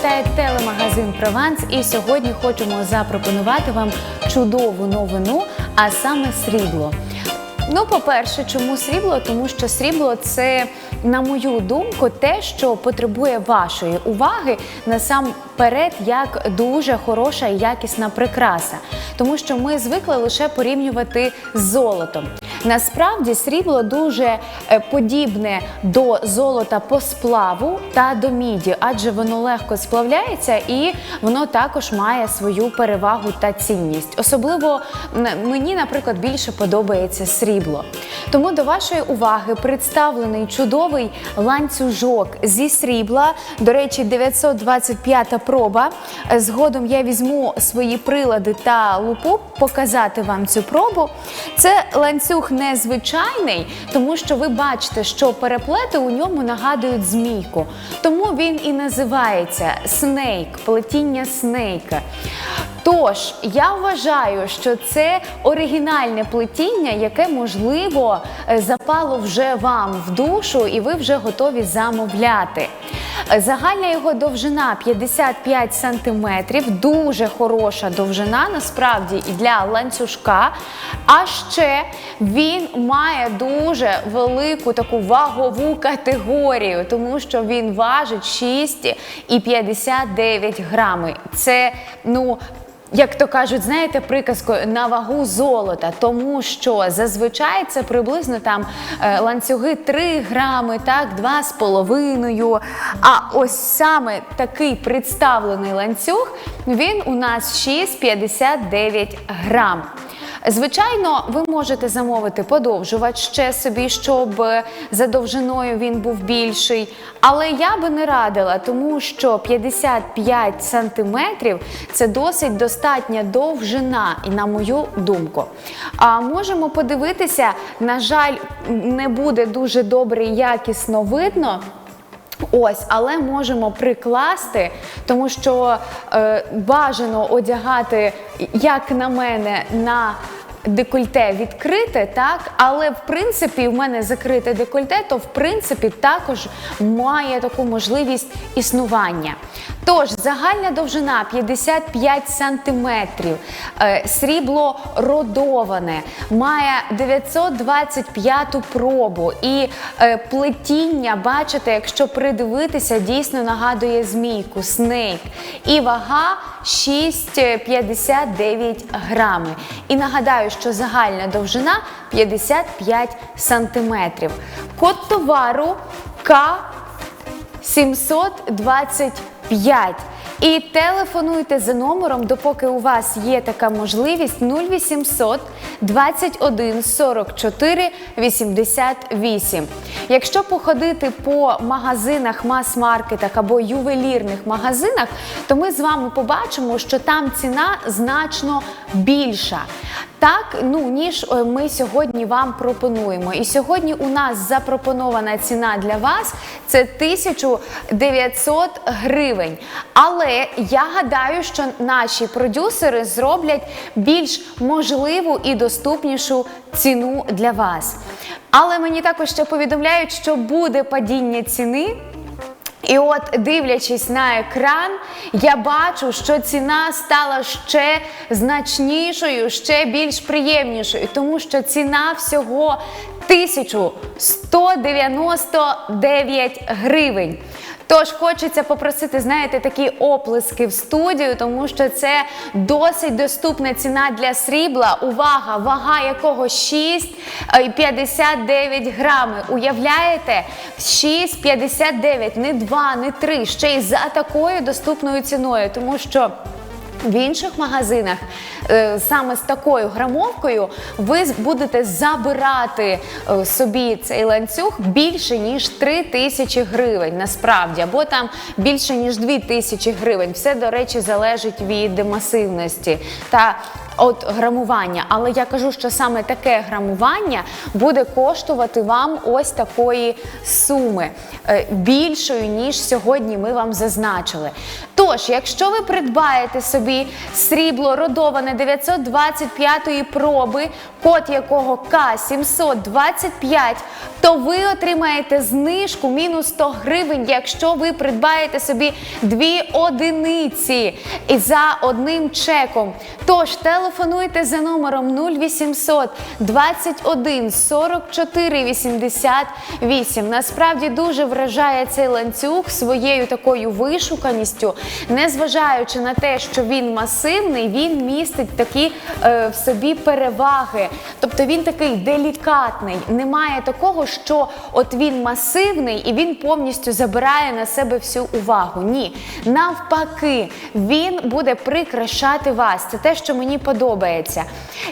вітає телемагазин Прованс. І сьогодні хочемо запропонувати вам чудову новину, а саме срібло. Ну, по-перше, чому срібло? Тому що срібло це, на мою думку, те, що потребує вашої уваги насамперед, як дуже хороша і якісна прикраса. Тому що ми звикли лише порівнювати з золотом. Насправді срібло дуже е, подібне до золота по сплаву та до міді, адже воно легко сплавляється і воно також має свою перевагу та цінність. Особливо мені, наприклад, більше подобається срібло. Тому до вашої уваги представлений чудовий ланцюжок зі срібла. До речі, 925 проба. Е, Згодом я візьму свої прилади та лупу показати вам цю пробу. Це ланцюг незвичайний, тому що ви бачите, що переплети у ньому нагадують змійку. Тому він і називається снейк, плетіння снейка. Тож я вважаю, що це оригінальне плетіння, яке можливо е, запало вже вам в душу, і ви вже готові замовляти. Загальна його довжина 55 сантиметрів, дуже хороша довжина, насправді і для ланцюжка. А ще він має дуже велику таку вагову категорію, тому що він важить 6,59 грами. Це ну. Як то кажуть, знаєте, приказкою на вагу золота, тому що зазвичай це приблизно там е, ланцюги 3 грами, так, 2,5. А ось саме такий представлений ланцюг, він у нас 6,59 грам. Звичайно, ви можете замовити подовжувач ще собі, щоб за довжиною він був більший. Але я би не радила, тому що 55 сантиметрів це досить достатня довжина, і на мою думку. А можемо подивитися, на жаль, не буде дуже добре і якісно видно. Ось, але можемо прикласти, тому що е, бажано одягати, як на мене, на декольте відкрите, так, але в принципі в мене закрите декольте, то в принципі також має таку можливість існування. Тож, загальна довжина 55 сантиметрів, е, срібло родоване, має 925 пробу і е, плетіння, бачите, якщо придивитися, дійсно нагадує змійку, снейк. І вага 6,59 грами. І нагадаю, що загальна довжина 55 сантиметрів. Код товару К 725. І телефонуйте за номером, допоки у вас є така можливість 0800 21 44 88. Якщо походити по магазинах, мас-маркетах або ювелірних магазинах, то ми з вами побачимо, що там ціна значно більша. Так, ну ніж е, ми сьогодні вам пропонуємо. І сьогодні у нас запропонована ціна для вас це 1900 гривень. Але я гадаю, що наші продюсери зроблять більш можливу і доступнішу ціну для вас. Але мені також ще повідомляють, що буде падіння ціни. І от, дивлячись на екран, я бачу, що ціна стала ще значнішою, ще більш приємнішою, тому що ціна всього 1199 гривень. Тож хочеться попросити, знаєте, такі оплески в студію, тому що це досить доступна ціна для срібла. Увага, вага якого 6,59 грами. Уявляєте? 6,59, не 2, не 3, ще й за такою доступною ціною, тому що. В інших магазинах е, саме з такою грамовкою ви будете забирати е, собі цей ланцюг більше ніж 3 тисячі гривень, насправді, або там більше ніж 2 тисячі гривень. Все, до речі, залежить від масивності та от грамування. Але я кажу, що саме таке грамування буде коштувати вам ось такої суми е, більшою, ніж сьогодні ми вам зазначили. Тож, якщо ви придбаєте собі срібло родоване 925-ї проби, код якого К725, то ви отримаєте знижку мінус 100 гривень, якщо ви придбаєте собі дві одиниці за одним чеком. Тож телефонуйте за номером 0800 21 44 88. Насправді дуже вражає цей ланцюг своєю такою вишуканістю, незважаючи на те, що він масивний, він містить такі е, в собі переваги. Тобто він такий делікатний. Немає такого, що от він масивний і він повністю забирає на себе всю увагу. Ні, навпаки, він буде прикрашати вас. Це те, що мені подобається.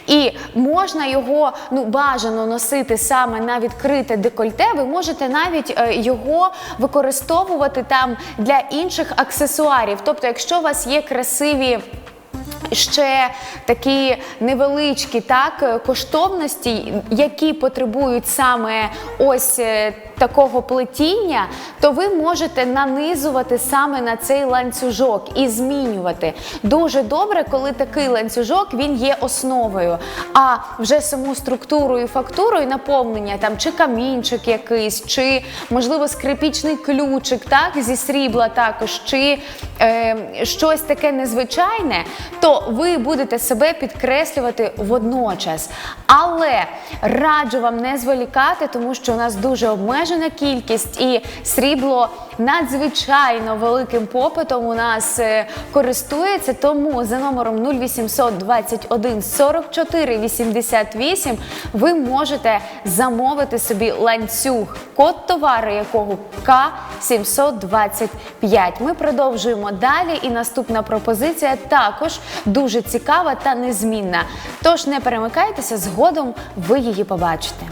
І можна його ну бажано носити саме на відкрите декольте. Ви можете навіть е, його використовувати там для інших аксесуарів. Тобто, якщо у вас є красиві. Ще такі невеличкі так е, коштовності, які потребують саме ось е, такого плетіння, то ви можете нанизувати саме на цей ланцюжок і змінювати. Дуже добре, коли такий ланцюжок він є основою. А вже саму структуру і фактуру і наповнення там чи камінчик якийсь, чи можливо скрипічний ключик, так зі срібла також, чи е, щось таке незвичайне, то ви будете себе підкреслювати водночас. Але раджу вам не зволікати, тому що у нас дуже обмежена кількість і срібло надзвичайно великим попитом у нас е, користується. Тому за номером 0800 21 44 88 ви можете замовити собі ланцюг, код товару якого К725. Ми продовжуємо далі, і наступна пропозиція також дуже цікава та незмінна. Тож не перемикайтеся, згодом ви її побачите.